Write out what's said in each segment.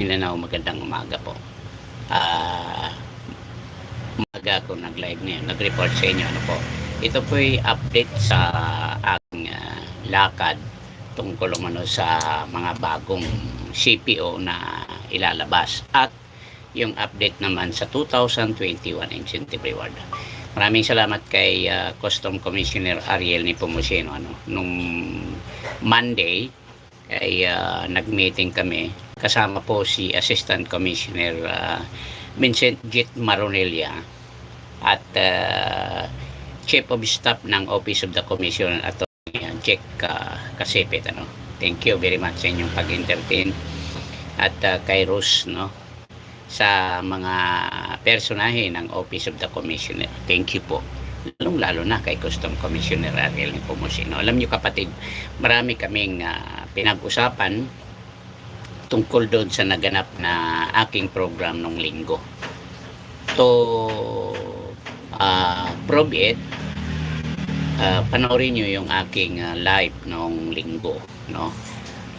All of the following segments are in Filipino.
Mindanao, magandang umaga po. Ah, umaga ako nag-live ngayon, nag-report sa inyo. Ano po? Ito po ay update sa aking ah, lakad tungkol umano sa mga bagong CPO na ilalabas at yung update naman sa 2021 incentive reward. Maraming salamat kay ah, Custom Commissioner Ariel Nepomuceno ano nung Monday ay ah, nag-meeting kami kasama po si Assistant Commissioner ah, Vincent Jit Maronelia at ah, Chief of Staff ng Office of the Commissioner at Jack uh, Kasipit ano. Thank you very much sa inyong pag-entertain at ah, kay Rose no sa mga personahe ng Office of the Commissioner. Thank you po. Lalong lalo na kay Custom Commissioner Ariel Nepomuceno. Alam niyo kapatid, marami kaming ah, pinag-usapan tungkol doon sa naganap na aking program nung linggo. To uh, prove it, ah, panoorin nyo yung aking ah, live nung linggo. No?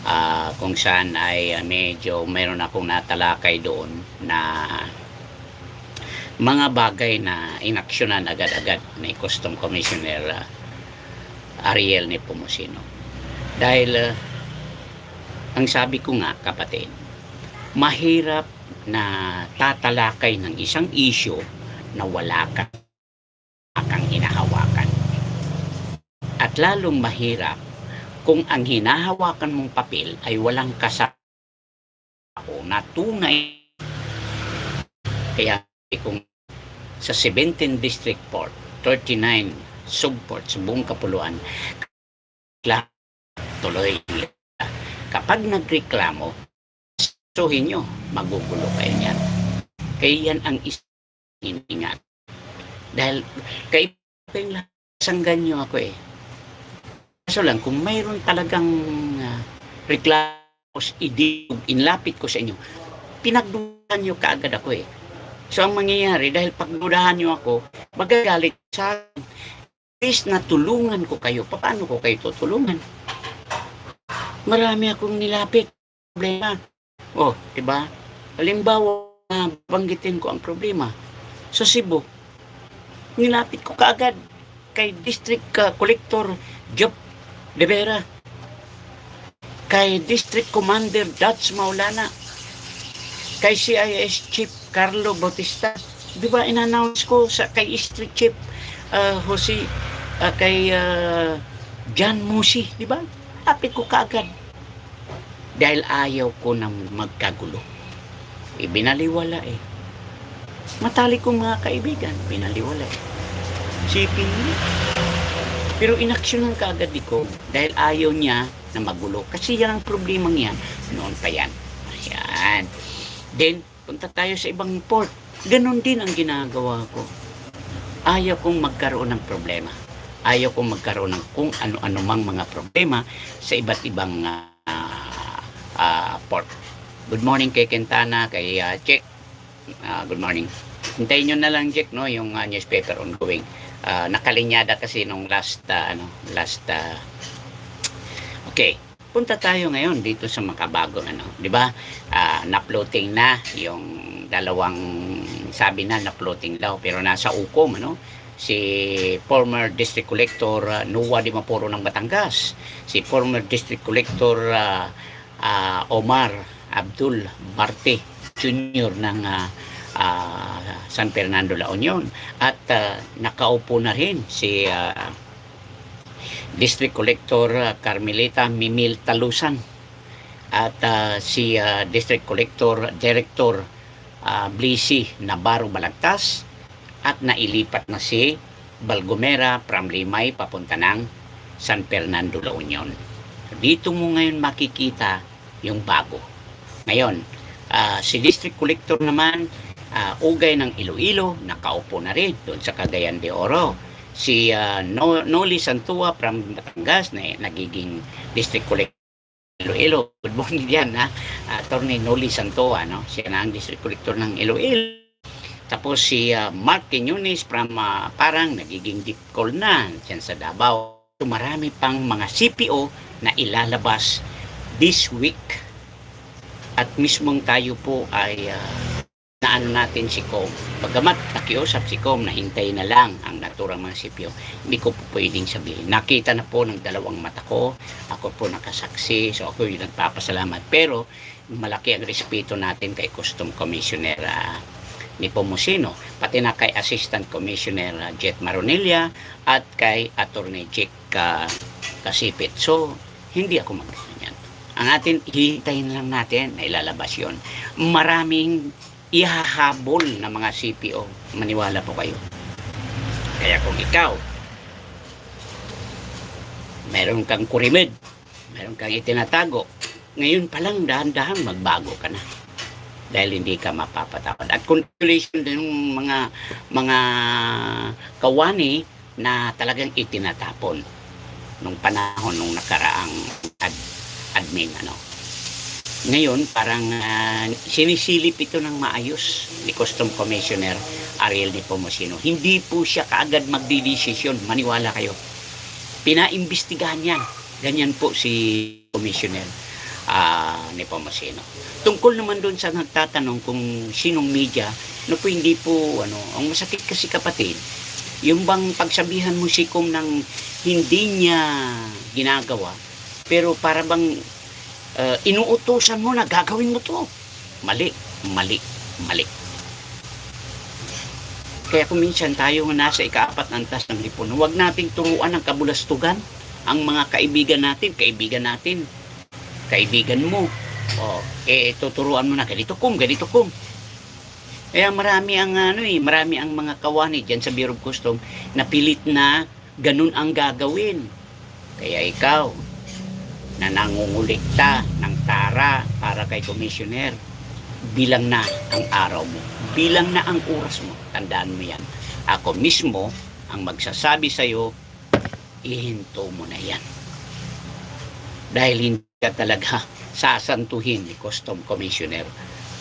Ah, kung saan ay ah, medyo mayroon akong natalakay doon na mga bagay na inaksyonan agad-agad ni Custom Commissioner ah, Ariel Nepomuceno. Dahil ah, ang sabi ko nga kapatid, mahirap na tatalakay ng isang issue na wala ka kang hinahawakan. At lalong mahirap kung ang hinahawakan mong papel ay walang kasako na tunay. Kaya kung sa 17 District Port, 39 subport sa buong kapuluan, tuloy kapag nagreklamo, suhin nyo, magugulo kayo niyan. Kaya yan ang isingat. Dahil kay kayong sanggan nyo ako eh. Kaso lang, kung mayroon talagang uh, reklamo, idig, inlapit ko sa inyo, pinagdudahan nyo kaagad ako eh. So ang mangyayari, dahil pagdudahan nyo ako, magagalit sa akin. At least natulungan ko kayo. Paano ko kayo tutulungan? Marami akong nilapit. Problema. Oh, di ba? Halimbawa, banggitin ko ang problema. Sa Cebu, nilapit ko kaagad kay District uh, Collector Job De Vera, kay District Commander Dutch Maulana, kay CIS Chief Carlo Bautista. Di ba in-announce ko sa kay District Chief uh, Jose, uh, kay uh, John Musi, di ba? Lapit ko kaagad. Dahil ayaw ko nang magkagulo. Ibinaliwala eh. Matali kong mga kaibigan, binaliwala eh. Sipin niyo. Pero inaksyonan kaagad ko dahil ayaw niya na magulo. Kasi yan ang problema niya. Noon pa yan. Ayan. Then, punta tayo sa ibang port. Ganon din ang ginagawa ko. Ayaw kong magkaroon ng problema. Ayaw kong magkaroon ng kung ano-ano mang mga problema sa iba't ibang ah, ah, port. Good morning kay Quintana, kay uh, Jack. Ah, good morning. Hintayin nyo na lang, Jack, no, yung ah, newspaper ongoing. Ah, nakalinyada kasi nung last, ah, ano, last, ah, okay. Punta tayo ngayon dito sa makabagong ano, 'di ba? Ah, na-floating na yung dalawang sabi na na-floating daw pero nasa ukom ano si former district collector uh, Nuwa Di Mapuro ng Batangas, si former district collector ah, ah, Omar Abdul Barte Jr. ng ah, ah, San Fernando La Union. At ah, nakaupo na rin si ah, District Collector ah, Carmelita Mimil Talusan. At ah, si ah, District Collector Director uh, Blisi Navarro Balagtas at nailipat na si Balgomera from Limay papunta ng San Fernando La Union. Dito mo ngayon makikita yung bago. Ngayon, ah, si District Collector naman, ah, ugay ng Iloilo, nakaupo na rin doon sa Cagayan de Oro. Si no, Noli Santua from Batangas na nagiging District Collector Iloilo. Good morning diyan ha. Attorney Noli Santua, no? Siya na ang District Collector ng Iloilo. Tapos si ah, Mark Quiñones from ah, parang nagiging deep call na dyan sa Davao. So, marami pang mga CPO na ilalabas this week. at mismong tayo po ay ah, naano natin si Com. Bagamat nakiusap si Com na hintay na lang ang naturang mga sipyo, hindi ko po pwedeng sabihin. Nakita na po ng dalawang mata ko, ako po nakasaksi, so ako yung nagpapasalamat. Pero malaki ang respeto natin kay Custom Commissioner ah, ni Pomosino, pati na kay Assistant Commissioner ah, Jet Maronilla at kay Attorney Jake ah, Kasipit. So, hindi ako magganyan. Ang atin, hihintayin lang natin na ilalabas yon. Maraming ihahabol na mga CPO. Maniwala po kayo. Kaya kung ikaw, meron kang kurimid, meron kang itinatago, ngayon pa lang dahan-dahan magbago ka na dahil hindi ka mapapatawad. At congratulations din yung mga mga kawani na talagang itinatapon nung panahon nung nakaraang ad, admin ano. Ngayon parang ah, sinisilip ito ng maayos ni Custom Commissioner Ariel de Pomosino. Hindi po siya kaagad magdidesisyon, maniwala kayo. Pinaimbestigahan yan. Ganyan po si Commissioner ni Pomosino. Tungkol naman doon sa nagtatanong kung sinong media, no po hindi po, ano, ang masakit kasi kapatid, yung bang pagsabihan mo si Kum ng hindi niya ginagawa, pero para bang uh, inuutosan mo na gagawin mo to. Mali, mali, mali. Kaya kung minsan tayo nga nasa ikaapat ng antas ng lipunan, huwag nating turuan ng kabulastugan ang mga kaibigan natin, kaibigan natin, kaibigan mo. O, eh, tuturuan mo na ganito kum, ganito kum. Kaya marami ang ano eh, marami ang mga kawani diyan sa Bureau of Custom na pilit na ganun ang gagawin. Kaya ikaw na nangungulikta ng tara para kay commissioner, bilang na ang araw mo, bilang na ang oras mo. Tandaan mo yan. Ako mismo ang magsasabi sa iyo, ihinto mo na yan. Dahil hindi ka talaga sasantuhin ni Custom Commissioner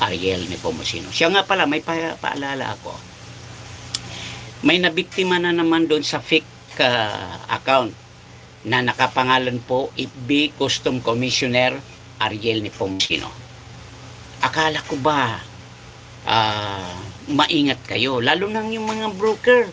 Ariel Nepomuceno. Siya nga pala, may pa- paalala ako. May nabiktima na naman doon sa fake uh, account na nakapangalan po FB Custom Commissioner Ariel Nepomuceno. Akala ko ba ah, maingat kayo, lalo nang yung mga broker.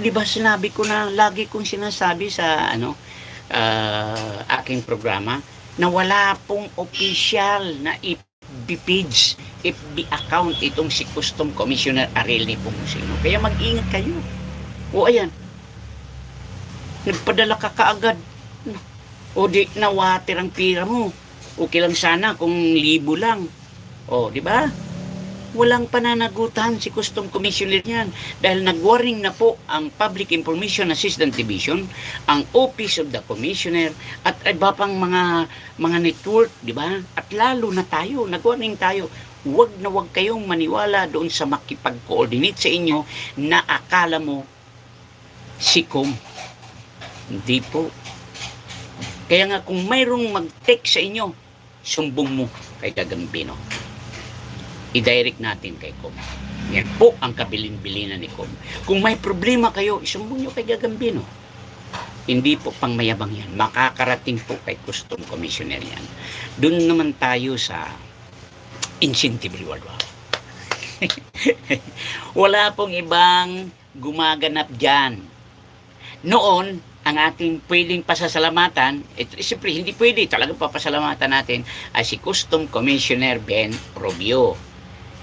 Di ba sinabi ko na lagi kong sinasabi sa ano ah, aking programa na wala pong official na FB page, FB account itong si Custom Commissioner Ariel Nepomuceno. Kaya mag-ingat kayo. O ayan, nagpadala ka kaagad. O di nawater ang pira mo. Okay lang sana kung libo lang. O, di ba? Walang pananagutan si Custom Commissioner niyan dahil nag-warning na po ang Public Information Assistance Division, ang Office of the Commissioner at iba pang mga mga network, di ba? At lalo na tayo, nag-warning tayo, huwag na huwag kayong maniwala doon sa makipag-coordinate sa inyo na akala mo si Com. Hindi po. Kaya nga kung mayroong mag-text sa inyo, sumbong mo kay Kagambino. I-direct natin kay Com. Yan po ang kabilin-bilinan ni Com. Kung may problema kayo, isumbong nyo kay Gagambino. Hindi po pang mayabang yan. Makakarating po kay Custom Commissioner yan. Doon naman tayo sa incentive reward. Wow. Wala pong ibang gumaganap dyan. Noon, ang ating pwedeng pasasalamatan, ito, siyempre hindi pwede, talagang papasalamatan natin ay si Custom Commissioner Ben Rubio,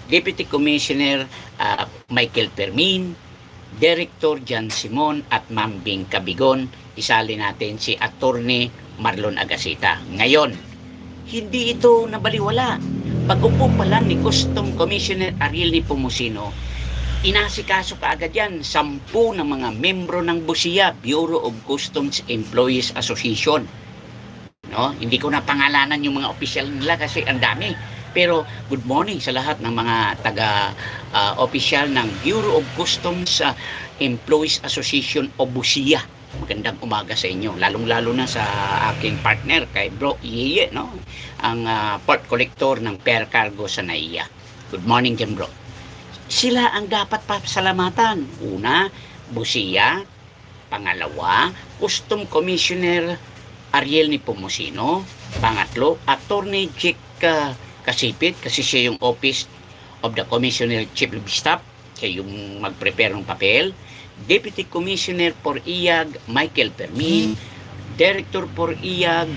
Deputy Commissioner ah, Michael Permin, Director Jan Simon at Ma'am Bing Cabigon, isali natin si Attorney Marlon Agasita. Ngayon, hindi ito nabaliwala. Pag-upo pa lang ni Custom Commissioner Ariel ni Pumusino, inasikaso ka agad yan, sampu ng mga membro ng BUSIA, Bureau of Customs Employees Association. No? Hindi ko na pangalanan yung mga opisyal nila kasi ang dami. Pero good morning sa lahat ng mga taga opisyal ng Bureau of Customs ah, Employees Association o BUSIA. Magandang umaga sa inyo, lalong-lalo na sa aking partner kay Bro Iye, no? Ang ah, port collector ng per cargo sa NAIA. Good morning dyan, bro sila ang dapat pasalamatan. Una, Busia. Pangalawa, Custom Commissioner Ariel ni Pomosino. Pangatlo, Attorney Jake uh, Kasipit kasi siya yung Office of the Commissioner Chief of Staff. Siya yung mag-prepare ng papel. Deputy Commissioner for IAG, Michael Permin. Director for IAG,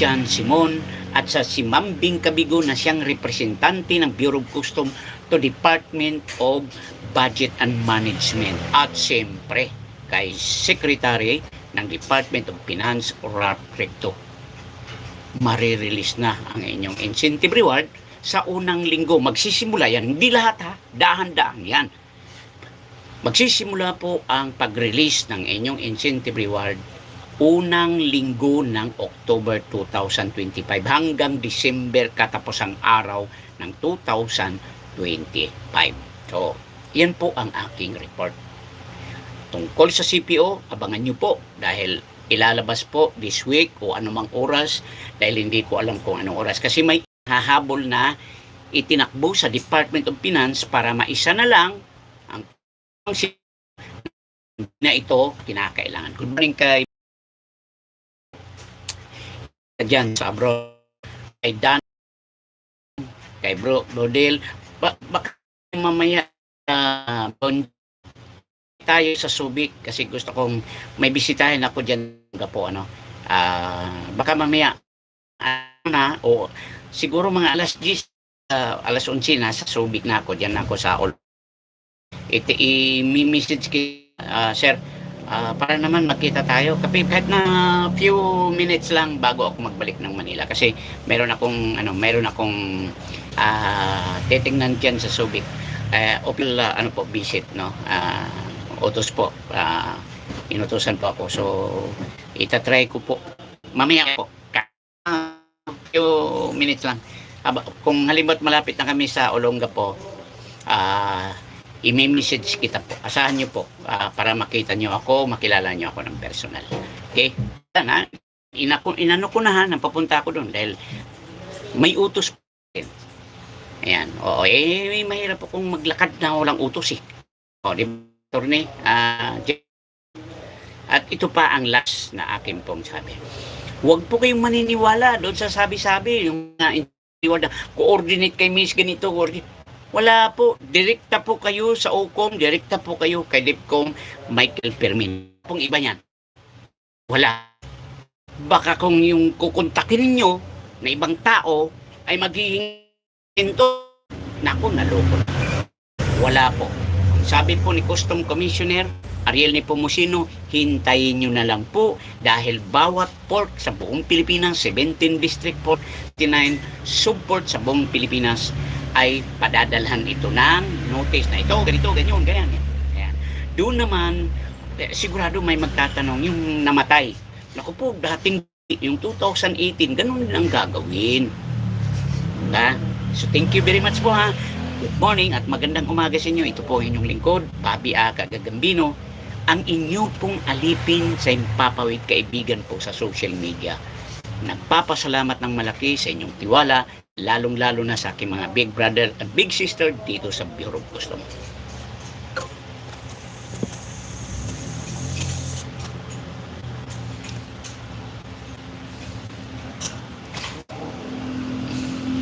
John Simon. At sa si Mambing Kabigo na siyang representante ng Bureau of Custom to Department of Budget and Management. At siyempre, kay Secretary ng Department of Finance, Ralph Recto. Marirelease na ang inyong incentive reward sa unang linggo. Magsisimula yan. Hindi lahat ha. Dahan-dahan yan. Magsisimula po ang pag-release ng inyong incentive reward unang linggo ng October 2025 hanggang December katapusang araw ng 2025. So, yan po ang aking report. Tungkol sa CPO, abangan nyo po dahil ilalabas po this week o anumang oras dahil hindi ko alam kung anong oras kasi may hahabol na itinakbo sa Department of Finance para maisa na lang ang na ito kinakailangan. Good morning kay dyan sa abroad kay Dan kay bro Brodel ba, baka mamaya uh, tayo sa Subic kasi gusto kong may bisitahin ako dyan po ano. Ah, baka mamaya ano na o siguro mga alas 10 ah, alas 11 na sa Subic na ako dyan ako sa Ol iti i-message kay ah, sir ah, para naman magkita tayo. Kasi kahit na few minutes lang bago ako magbalik ng Manila kasi meron akong ano meron akong ah titingnan diyan sa Subic. Eh opil ah, ano po visit no? Ah utos po ah, inutusan po ako so itatry ko po mamaya po ah, few minutes lang Aba, kung halimbawa malapit na kami sa Olonga po ah i-message kita po. Asahan nyo po ah, para makita nyo ako, makilala nyo ako ng personal. Okay? Ha. Ina inano ko na ha, nang papunta ako doon dahil may utos po. Ayan. Oo, eh, mahirap akong maglakad na walang utos eh. O, di ba, Torne? Ah, Jeff? at ito pa ang last na akin pong sabi. Huwag po kayong maniniwala doon sa sabi-sabi, yung na uh, coordinate kay Miss ganito, coordinate. Wala po. Direkta po kayo sa OCOM, direkta po kayo kay DEPCOM Michael Permin. Pong iba niyan. Wala. Baka kung yung kukontakin ninyo na ibang tao ay magiging to, naku, naloko. Wala po. Sabi po ni Custom Commissioner, Ariel ni Pomosino, hintayin nyo na lang po dahil bawat port sa buong Pilipinas, 17 district port, 59 subport sa buong Pilipinas ay padadalhan ito ng notice na ito, ganito, ganyan, ganyan. Ayan. Doon naman, eh, sigurado may magtatanong, yung namatay. Naku po, dating yung 2018, ganun din ang gagawin. Ha? So thank you very much po ha. Good morning at magandang umaga sa inyo. Ito po inyong lingkod, Bobby Aga Gagambino. Ang inyo pong alipin sa impapawid kaibigan po sa social media. Nagpapasalamat ng malaki sa inyong tiwala lalong-lalo na sa aking mga big brother at big sister dito sa Bureau of Custom.